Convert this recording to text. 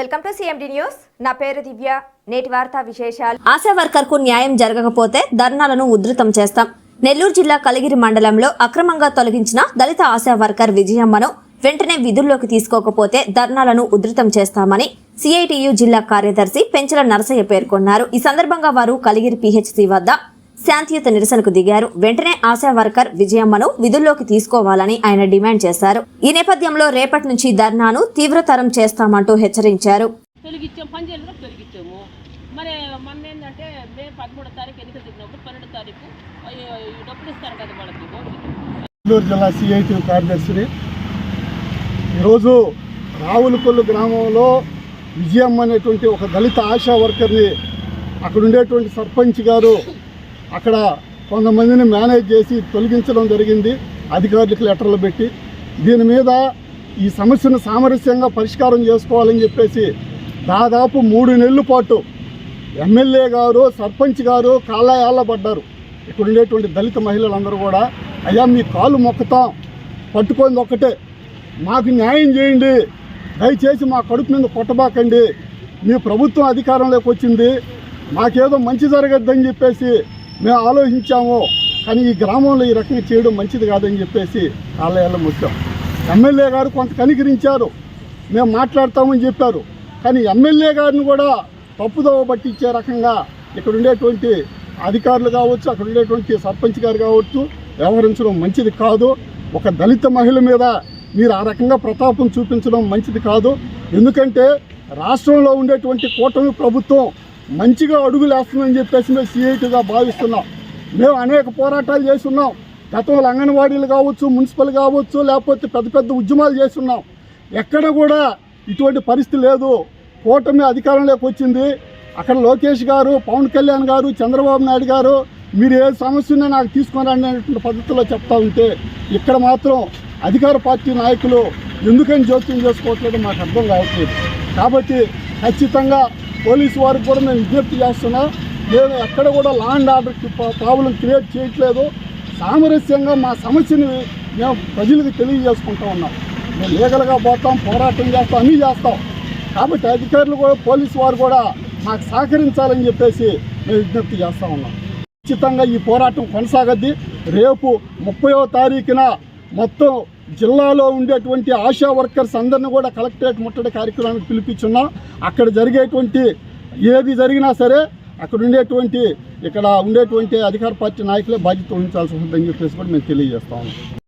Welcome to CMD news నా పేరు దివ్య. నేటి వార్తా విశేషాలు. ఆశా వర్కర్కు న్యాయం జరగకపోతే ధర్నాలను ఉధృతం చేస్తాం. నెల్లూరు జిల్లా కలిగిరి మండలంలో అక్రమంగా తొలగించిన దళిత ఆశా వర్కర్ విజయమ్మను వెంటనే విధుల్లోకి తీసుకోకపోతే ధర్నాలను ఉధృతం చేస్తామని సిఐటియు జిల్లా కార్యదర్శి పెంచల నరసయ్య పేర్కొన్నారు. ఈ సందర్భంగా వారు కలిగిరి పిహెచ్సి వద్ద శాంతియుత నిరసనకు దిగారు. వెంటనే ఆశా వర్కర్ విజయమ్మను విధుల్లోకి తీసుకోవాలని ఆయన డిమాండ్ చేశారు. ఈ నేపథ్యంలో రేపటి నుంచి ధర్నాను తీవ్రతరం చేస్తామంటూ హెచ్చరించారు. మరి మొన్న ఏంటంటే మే పదమూడో తారీఖు ఎన్నికలు జరిగినప్పుడు పన్నెండో తారీఖు డబ్బులు ఇస్తారు కదా వాళ్ళకి. నెల్లూరు జిల్లా సిఐటి కార్యదర్శిని. ఈరోజు రావులకొల్లు గ్రామంలో విజయమ్మ అనేటువంటి ఒక దళిత ఆశా వర్కర్ని అక్కడ ఉండేటువంటి సర్పంచ్ గారు అక్కడ కొంతమందిని మేనేజ్ చేసి తొలగించడం జరిగింది. అధికారులకు లెటర్లు పెట్టి దీని మీద ఈ సమస్యను సామరస్యంగా పరిష్కారం చేసుకోవాలని చెప్పేసి దాదాపు మూడు నెలల పాటు ఎమ్మెల్యే గారు సర్పంచ్ గారు కాళ్ళ పడ్డారు. ఇక్కడ ఉండేటువంటి దళిత మహిళలందరూ కూడా అయ్యా మీ కాలు మొక్కుతాం. పట్టుకుంది ఒక్కటే. మాకు న్యాయం చేయండి. దయచేసి మా కడుపు మీద కొట్టబాకండి. మీ ప్రభుత్వం అధికారంలోకి వచ్చింది. మాకేదో మంచి జరగద్దని చెప్పేసి మేము ఆలోచించాము కానీ ఈ గ్రామంలో ఈ రకంగా చేయడం మంచిది కాదని చెప్పేసి కాళ్ళ ముఖ్యం ఎమ్మెల్యే గారు కొంత కనికరించారు. మేము మాట్లాడతామని చెప్పారు. కానీ ఎమ్మెల్యే గారిని కూడా తప్పుదోవ పట్టించే రకంగా ఇక్కడ ఉండేటువంటి అధికారులు కావచ్చు అక్కడ ఉండేటువంటి సర్పంచ్ గారు కావచ్చు వ్యవహరించడం మంచిది కాదు. ఒక దళిత మహిళ మీద మీరు ఆ రకంగా ప్రతాపం చూపించడం మంచిది కాదు. ఎందుకంటే రాష్ట్రంలో ఉండేటువంటి కూటమి ప్రభుత్వం మంచిగా అడుగులు వేస్తుందని చెప్పేసి మేము సిఐటిగా భావిస్తున్నాం. మేము అనేక పోరాటాలు చేస్తున్నాం. గతంలో అంగన్వాడీలు కావచ్చు మున్సిపల్ కావచ్చు లేకపోతే పెద్ద పెద్ద ఉద్యమాలు చేస్తున్నాం. ఎక్కడ కూడా ఇటువంటి పరిస్థితి లేదు. కూటమి అధికారంలోకి వచ్చింది. అక్కడ లోకేష్ గారు పవన్ కళ్యాణ్ గారు చంద్రబాబు నాయుడు గారు మీరు ఏ సమస్య నాకు తీసుకొని అనేటువంటి పద్ధతిలో చెప్తా ఉంటే ఇక్కడ మాత్రం అధికార పార్టీ నాయకులు ఎందుకని జోక్యం చేసుకోవట్లేదు మాకు అర్థం కావట్లేదు. కాబట్టి ఖచ్చితంగా పోలీసు వారికి కూడా మేము విజ్ఞప్తి చేస్తున్నాం నేను ఎక్కడ కూడా లా అండ్ ఆర్డర్కి ప్రాబ్లం క్రియేట్ చేయట్లేదు. సామరస్యంగా మా సమస్యని మేము ప్రజలకు తెలియజేసుకుంటా ఉన్నాం. మేము లీగల్గా పోతాం పోరాటం చేస్తాం అన్నీ చేస్తాం. కాబట్టి అధికారులు కూడా పోలీసు వారు కూడా మాకు సహకరించాలని చెప్పేసి మేము విజ్ఞప్తి చేస్తూ ఉన్నాం. ఖచ్చితంగా ఈ పోరాటం కొనసాగద్ది. రేపు ముప్పయో తారీఖున మొత్తం జిల్లాలో ఉండేటువంటి ఆశా వర్కర్స్ అందరిని కూడా కలెక్టరేట్ ముట్టడి కార్యక్రమానికి పిలిపించున్నాం. అక్కడ జరిగేటువంటి ఏది జరిగినా సరే అక్కడ ఉండేటువంటి ఇక్కడ ఉండేటువంటి అధికార పార్టీ నాయకులే బాధ్యత వహించాల్సి ఉంటుందని చెప్పేసి కూడా మేము తెలియజేస్తా ఉన్నాం.